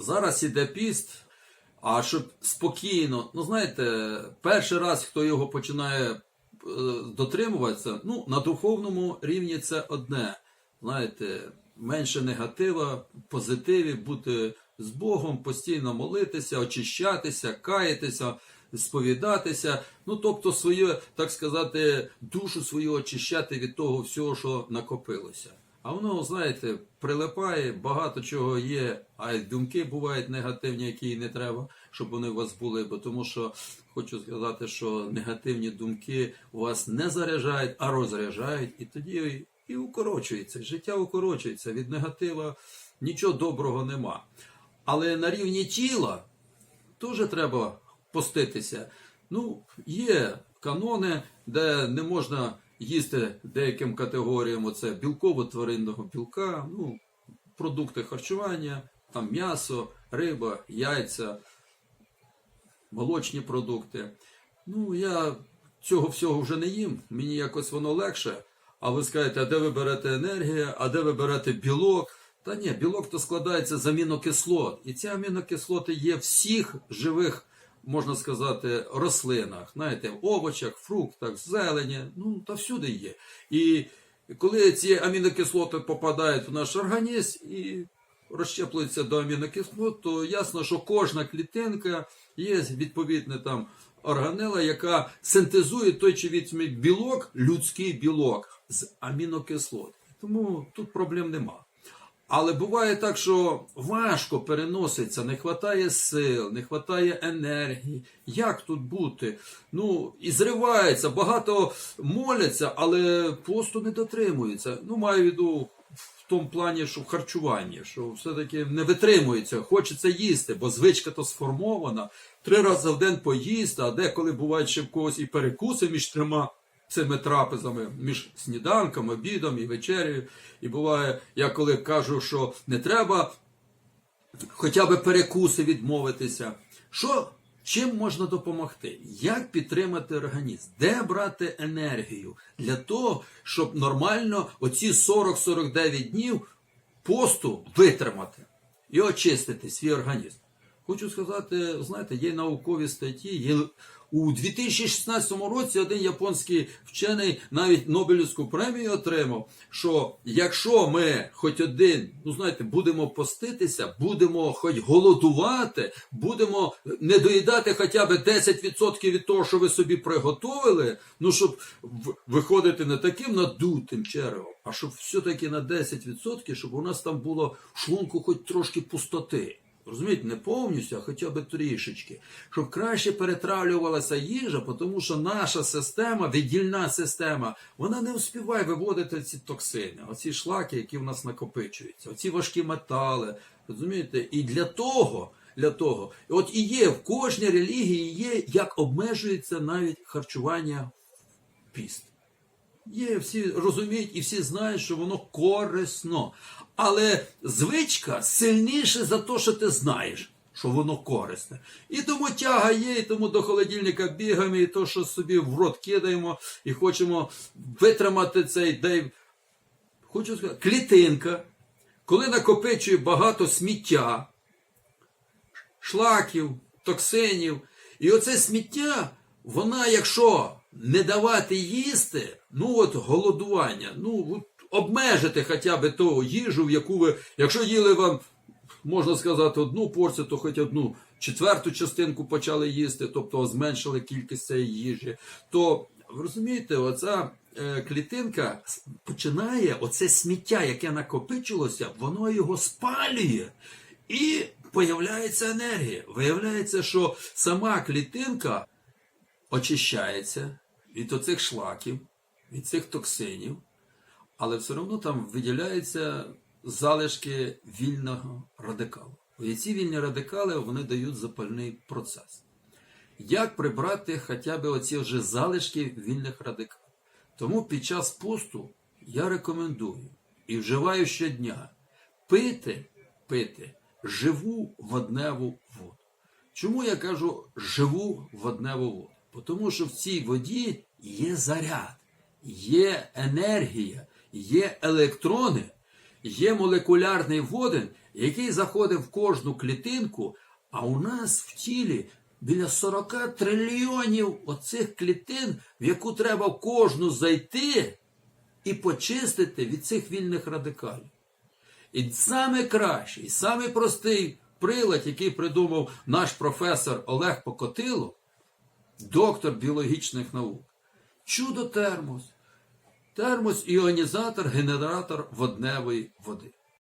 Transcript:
зараз іде піст, а щоб спокійно, ну знаєте, перший раз, хто його починає е, дотримуватися, ну, на духовному рівні це одне. Знаєте, менше негатива, позитиві, бути з Богом, постійно молитися, очищатися, каятися, сповідатися. Ну, тобто, свою, так сказати, душу свою очищати від того всього, що накопилося. А воно, знаєте, прилипає, багато чого є, а й думки бувають негативні, які не треба, щоб вони у вас були. Бо тому що хочу сказати, що негативні думки у вас не заряджають, а розряджають, і тоді і укорочується. Життя укорочується. Від негатива нічого доброго нема. Але на рівні тіла теж треба поститися. Ну, є канони, де не можна їсти деяким категоріям оце білково-тваринного білка, ну, продукти харчування, там м'ясо, риба, яйця, молочні продукти. Ну, я цього всього вже не їм, мені якось воно легше. А ви скажете, а де ви берете енергію, а де ви берете білок? Та ні, білок то складається з амінокислот. І ці амінокислоти є всіх живих, можна сказати, рослинах, знаєте, в овочах, фруктах, зелені, ну та всюди є. І коли ці амінокислоти попадають в наш організм і розщеплюються до амінокислот, то ясно, що кожна клітинка є відповідна там органела, яка синтезує той чи інший білок, людський білок з амінокислот. Тому тут проблем нема. Але буває так, що важко переноситься, не вистачає сил, не вистачає енергії. Як тут бути? Ну, і зривається, багато моляться, але посту не дотримуються. Ну, маю в виду в тому плані, що в харчуванні, що все-таки не витримується, хочеться їсти, бо звичка то сформована. Три рази в день поїсти, а деколи бувають ще в когось і перекуси між трьома цими трапезами між сніданком, обідом і вечерею. І буває, я коли кажу, що не треба хоча б перекуси відмовитися. Що чим можна допомогти? Як підтримати організм? Де брати енергію для того, щоб нормально оці 40-49 днів посту витримати і очистити свій організм? Хочу сказати, знаєте, є наукові статті. Є у 2016 році один японський вчений навіть Нобелівську премію отримав. Що якщо ми хоч один, ну знаєте, будемо поститися, будемо хоч голодувати, будемо не доїдати хоча б 10% від того, що ви собі приготовили, ну щоб виходити не таким надутим черевом, а щоб все-таки на 10%, щоб у нас там було шлунку хоч трошки пустоти. Розумієте, не повністю, а хоча б трішечки, щоб краще перетравлювалася їжа, тому що наша система, віддільна система, вона не успіває виводити ці токсини, оці шлаки, які в нас накопичуються, оці важкі метали. Розумієте? І для того, для того, от і є в кожній релігії є, як обмежується навіть харчування піст. Є, всі розуміють і всі знають, що воно корисно. Але звичка сильніше за те, що ти знаєш, що воно корисне. І тому тяга є, і тому до холодильника бігаємо, і то, що собі в рот кидаємо, і хочемо витримати цей день. Хочу сказати, клітинка, коли накопичує багато сміття, шлаків, токсинів. І оце сміття, вона, якщо не давати їсти, ну от голодування, ну от обмежити хоча б ту їжу, в яку ви, якщо їли вам, можна сказати, одну порцію, то хоч одну четверту частинку почали їсти, тобто зменшили кількість цієї їжі, то розумієте, оця е, клітинка починає оце сміття, яке накопичилося, воно його спалює. І появляється енергія. Виявляється, що сама клітинка очищається від оцих шлаків, від цих токсинів, але все одно там виділяються залишки вільного радикалу. І ці вільні радикали вони дають запальний процес. Як прибрати хоча б оці вже залишки вільних радикалів? Тому під час посту я рекомендую і вживаю щодня пити, пити живу водневу воду. Чому я кажу живу водневу воду? Тому що в цій воді є заряд, є енергія, є електрони. є молекулярний водень, який заходить в кожну клітинку, а у нас в тілі біля 40 трильйонів оцих клітин, в яку треба кожну зайти і почистити від цих вільних радикалів. І саме кращий, саме простий прилад, який придумав наш професор Олег Покотило, доктор біологічних наук. Чудо термос. Термос іонізатор, генератор водневої води.